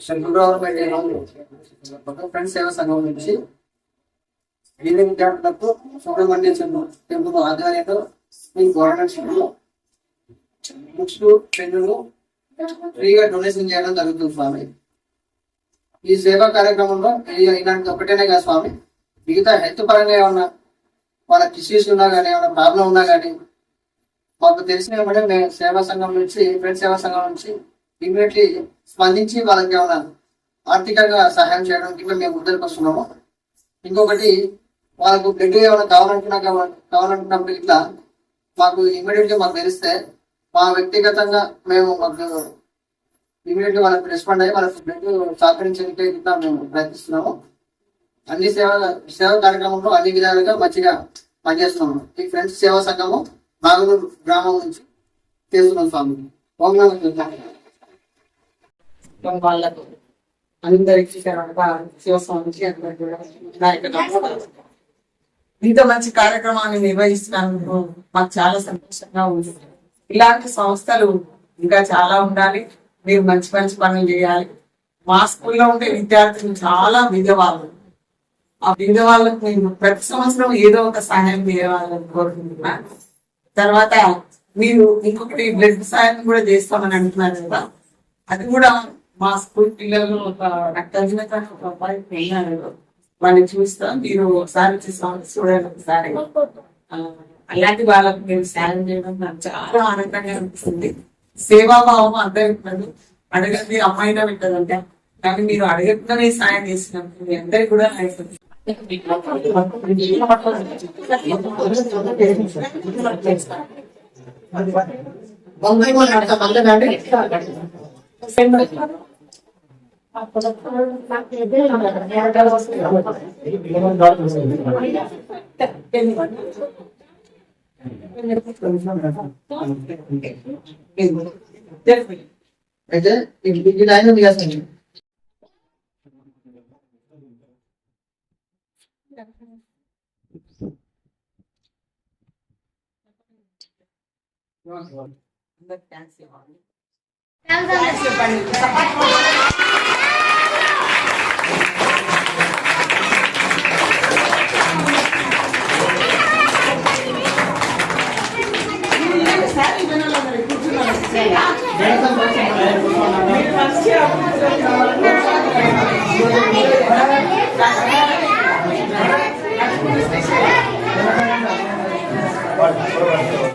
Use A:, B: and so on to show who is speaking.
A: Central friends సేవా సంఘం నుంచి ఈవినింగ్ విద్యార్థులకు సుబ్రహ్మణ్య టెంపుల్ ఆధ్వర్యంలో మీ గవర్నమెంట్ బుక్స్ పెన్నులు ఫ్రీగా డొనేషన్ చేయడం జరుగుతుంది స్వామి ఈ సేవా కార్యక్రమంలో ఇలాంటి ఒకటేనే కాదు స్వామి మిగతా హెల్త్ పరంగా ఏమన్నా వాళ్ళ డిసీజ్ ఉన్నా కానీ ఏమైనా ప్రాబ్లం ఉన్నా కానీ మాకు తెలిసిన ఏమంటే మేము సేవా సంఘం నుంచి ఫ్రెండ్ సేవా సంఘం నుంచి ఇమీడియట్లీ స్పందించి వాళ్ళకి ఏమైనా ఆర్థికంగా సహాయం చేయడానికి కూడా మేము ముందరికి వస్తున్నాము. ఇంకొకటి వాళ్ళకు బ్లడ్ ఏమైనా కావాలనుకున్నా కావాలనుకున్నప్పుడు ఇట్లా మాకు ఇమీడియట్లీ మాకు తెలిస్తే మా వ్యక్తిగతంగా మేము మాకు ఇమీడియట్లీ వాళ్ళకి రెస్పాండ్ అయ్యి వాళ్ళకి బ్లడ్ సహకరించడానికి ఇట్లా మేము ప్రయత్నిస్తున్నాము. అన్ని సేవ సేవ కార్యక్రమంలో అన్ని విధాలుగా మంచిగా పనిచేస్తున్నాము. ఈ ఫ్రెండ్స్ సేవా సంఘము నాగలూరు గ్రామం నుంచి చేస్తున్నాం స్వామి.
B: వాళ్ళకు అందరికి శివస్వామికి ఇంత మంచి కార్యక్రమాన్ని నిర్వహిస్తున్నాను మాకు చాలా సంతోషంగా ఉంది. ఇలాంటి సంస్థలు ఇంకా చాలా ఉండాలి. మీరు మంచి మంచి పనులు చేయాలి. మా స్కూల్లో ఉండే విద్యార్థులు చాలా విధవాళ్ళు. ఆ విధవాళ్ళకు మేము ప్రతి సంవత్సరం ఏదో ఒక సహాయం చేయాలని కోరుకుంటున్నాను. తర్వాత మీరు ఇంకొకటి బ్లడ్ సాయం కూడా చేస్తామని అంటున్నారు కదా. అది కూడా మా స్కూల్ పిల్లలు ఒక నాకు ఒక అబ్బాయి పోయినారు. వాళ్ళని చూస్తా మీరు ఒకసారి వచ్చి చూడండి ఒకసారి. అలాంటి వాళ్ళకు మేము సాయం చేయడం నాకు చాలా ఆనందంగా అనిపిస్తుంది. సేవాభావం అందరికి ఉంటుంది అడగండి అమ్మాయినా వింటదంటే కానీ మీరు అడగకుండానే సాయం చేసినప్పుడు మీ అందరికి కూడా అయిపోతుంది
A: బొంబాయి వాళ్ళు నడతా అంటే అయితే ఈ- లైన్ ఉంది కదా
B: కూర్చున్నాను